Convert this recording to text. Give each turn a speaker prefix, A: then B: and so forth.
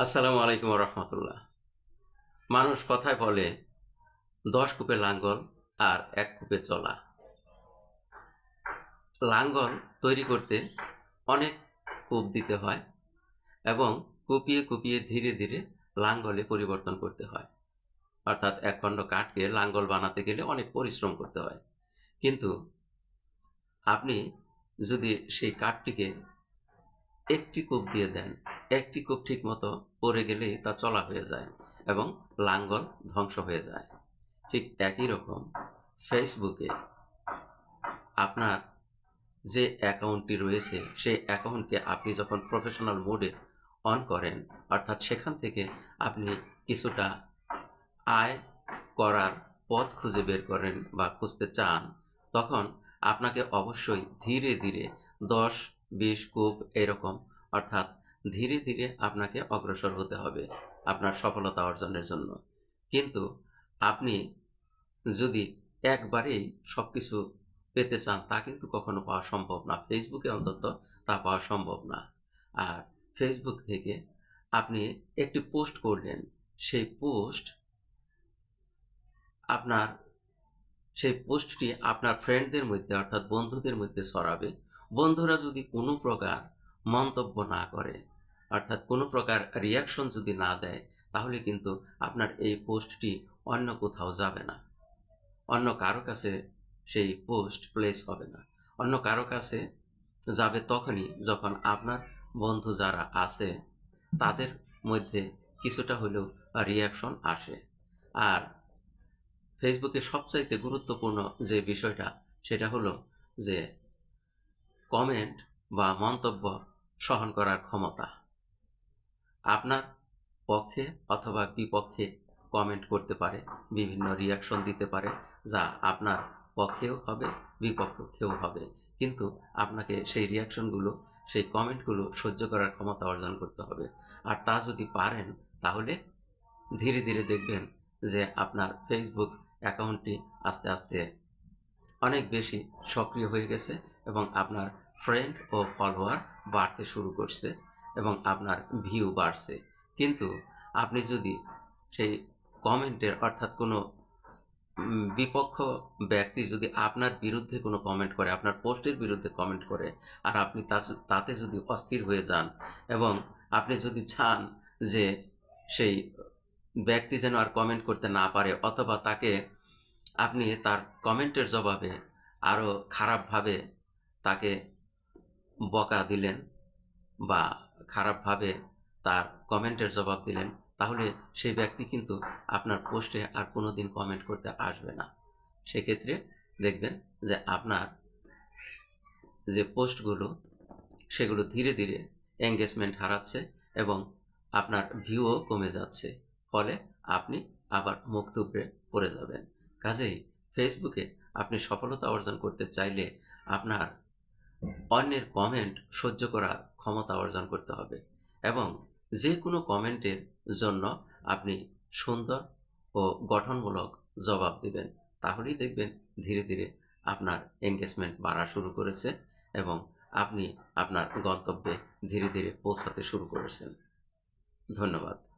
A: আসসালামু আলাইকুম রহমতুল্লাহ। মানুষ কথায় বলে, দশ কূপে লাঙ্গল আর এক কূপে চলা। লাঙ্গল তৈরি করতে অনেক কূপ দিতে হয় এবং কুপিয়ে কুপিয়ে ধীরে ধীরে লাঙ্গলে পরিবর্তন করতে হয়। অর্থাৎ এক খণ্ড কাঠকে লাঙ্গল বানাতে গেলে অনেক পরিশ্রম করতে হয়। কিন্তু আপনি যদি সেই কাঠটিকে একটি কূপ দিয়ে দেন একটি কূপ ঠিক মতো পড়ে গেলেই তা চলা হয়ে যায় এবং লাঙ্গল ধ্বংস হয়ে যায়। ঠিক একই রকম ফেসবুকে আপনার যে অ্যাকাউন্টটি রয়েছে, সেই অ্যাকাউন্টকে আপনি যখন প্রফেশনাল মোডে অন করেন, অর্থাৎ সেখান থেকে আপনি কিছুটা আয় করার পথ খুঁজে বের করেন বা খুঁজতে চান, তখন আপনাকে অবশ্যই ধীরে ধীরে দশ, বিশ কূপ এরকম, অর্থাৎ ধীরে ধীরে আপনাকে অগ্রসর হতে হবে আপনার সফলতা অর্জনের জন্য। কিন্তু আপনি যদি একবারেই সব কিছু পেতে চান, তা কিন্তু কখনো পাওয়া সম্ভব না। ফেসবুকে অন্তত তা পাওয়া সম্ভব না। আর ফেসবুক থেকে আপনি একটি পোস্ট করলেন। সেই পোস্ট আপনার, সেই পোস্টটি আপনার ফ্রেন্ডদের মধ্যে অর্থাৎ বন্ধুদের মধ্যে ছড়াবে। বন্ধুরা যদি কোনো প্রকার মন্তব্য না করে। অর্থাৎ কোনো প্রকার রিয়াকশন যদি না দেয়, তাহলে কিন্তু আপনার এই পোস্টটি অন্য কোথাও যাবে না। অন্য কারও কাছে সেই পোস্ট প্লেস হবে না। অন্য কারও কাছে যাবে তখনই যখন আপনার বন্ধু যারা আছে, তাদের মধ্যে কিছুটা হলেও রিয়াকশন আসে। আর ফেসবুকে সবচাইতে গুরুত্বপূর্ণ যে বিষয়টা, সেটা হলো যে কমেন্ট বা মন্তব্য সহন করার ক্ষমতা। আপনার পক্ষে অথবা বিপক্ষে কমেন্ট করতে পারে, বিভিন্ন রিয়াকশন দিতে পারে, যা আপনার পক্ষেও হবে বিপক্ষেও হবে। কিন্তু আপনাকে সেই রিয়াকশনগুলো সেই কমেন্টগুলো সহ্য করার ক্ষমতা অর্জন করতে হবে। আর তা যদি পারেন, তাহলে ধীরে ধীরে দেখবেন যে আপনার ফেসবুক অ্যাকাউন্টটি আস্তে আস্তে অনেক বেশি সক্রিয় হয়ে গেছে এবং আপনার ফ্রেন্ড ও ফলোয়ার বাড়তে শুরু করছে এবং আপনার ভিউ বাড়ছে। কিন্তু আপনি যদি সেই কমেন্টের অর্থাৎ কোনো বিপক্ষ ব্যক্তি যদি আপনার বিরুদ্ধে কোনো কমেন্ট করে, আপনার পোস্টের বিরুদ্ধে কমেন্ট করে আর আপনি তাতে যদি অস্থির হয়ে যান এবং আপনি যদি চান যে সেই ব্যক্তি যেন আর কমেন্ট করতে না পারে অথবা তাকে আপনি তার কমেন্টের জবাবে আরও খারাপভাবে তাকে বকা দিলেন বা খারাপভাবে তার কমেন্টের জবাব দিলেন, তাহলে সেই ব্যক্তি কিন্তু আপনার পোস্টে আর কোনো দিন কমেন্ট করতে আসবে না। সেক্ষেত্রে দেখবেন যে আপনার যে পোস্টগুলো, সেগুলো ধীরে ধীরে এঙ্গেজমেন্ট হারাচ্ছে এবং আপনার ভিউও কমে যাচ্ছে। ফলে আপনি আবার মুখ থুবড়ে পড়ে যাবেন। কাজেই ফেসবুকে আপনি সফলতা অর্জন করতে চাইলে আপনার অন্যের কমেন্ট সহ্য করার ক্ষমতা অর্জন করতে হবে এবং যে কোনো কমেন্টের জন্য আপনি সুন্দর ও গঠনমূলক জবাব দিবেন। তাহলেই দেখবেন ধীরে ধীরে আপনার এঙ্গেজমেন্ট বাড়া শুরু করেছে এবং আপনি আপনার গন্তব্যে ধীরে ধীরে পৌঁছাতে শুরু করেছেন। ধন্যবাদ।